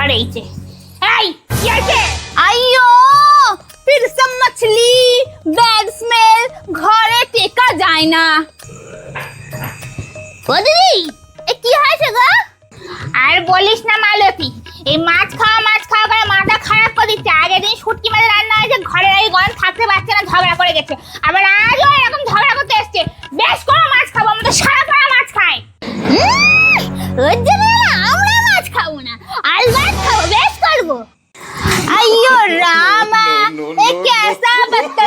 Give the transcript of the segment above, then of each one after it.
আবার এইছে এই কি আছে আইয়ো ফির সব মছলি ব্যাড স্মেল ঘরে টেকা যায় না। ও দিদি এ কি হয়েছে গো? আর বলিস না মালতী এই মাছ খাওয়া মাছ খাওয়া করে মাথা খারাপ করে দিচ্ছে। আগের দিন শুটকি মাছ রান্না হয়েছে ঘরের এই গরম থাকতে পারছে না ঝগড়া করে গেছে। আবার আজও এরকম ঝগড়া করতে এসছে। বেশ করে মাছ খাব আমাদের সারা করা মাছ খায় উম,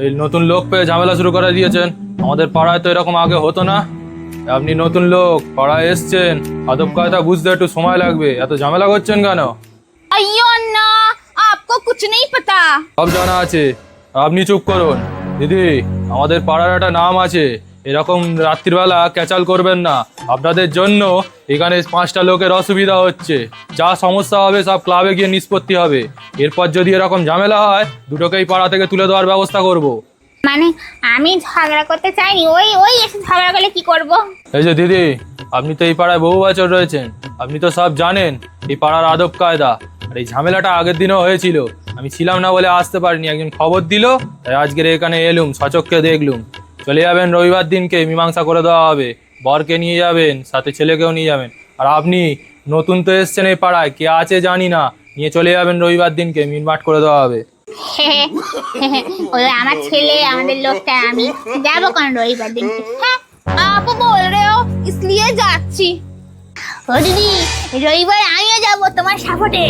এই নতুন লোক পেয়ে ঝামেলা শুরু করে দিয়েছেন। আমাদের পাড়ায় তো এরকম আগে হতো না। আপনি নতুন লোক পাড়ায় এসছেন। আদব কায়দা বুঝতে একটু সময় লাগবে। এত ঝামেলা করছেন কেন? না আপকো নেই পাতা। সব জানা আছে। আপনি চুপ করুন। দিদি আমাদের পাড়ার একটা নাম আছে। এরকম রাত্রিবেলা ক্যাচাল করবেন না। আপনাদের জন্য এখানে পাঁচটা লোকের অসুবিধা হচ্ছে। যা সমস্যা হবে সব ক্লাবে গিয়ে নিষ্পত্তি হবে। এরপর যদি এরকম ঝামেলা হয় দুটোকেই পাড়া থেকে তুলে দেওয়ার ব্যবস্থা করব। মানে আমি ঝগড়া করতে চাইনি ওই ওই এসে ঝগড়া করলে কি করব? এই যে দিদি আপনি তো এই পাড়ায় বহু বছর রয়েছেন। আপনি তো সব জানেন এই পাড়ার আদব কায়দা। আর এই ঝামেলাটা আগের দিনও হয়েছিল। আমি ছিলাম না বলে আসতে পারিনি। একজন খবর দিল তাই আজকের এখানে এলুম সচককে দেখলুম। চলে যাবেন রবিবার দিনকে মীমাংসা করে দেওয়া হবে বরকে নিয়ে যাবেন সাথে ছেলেকেও নিয়ে যাবেন আর আপনি নতুন তো এসছেন এই পাড়ায় কে আছে জানি না নিয়ে চলে যাবেন রবিবার দিনকে মিটমাট করে দেওয়া হবে ওই আমার ছেলে আমাদের লোকটা আমি যাবো কোন রবিবার দিন হ্যাঁ आप बोल रहे हो इसलिए যাচ্ছি ও দিদি রবিবার আমিও যাবো তোমার সাপোর্টে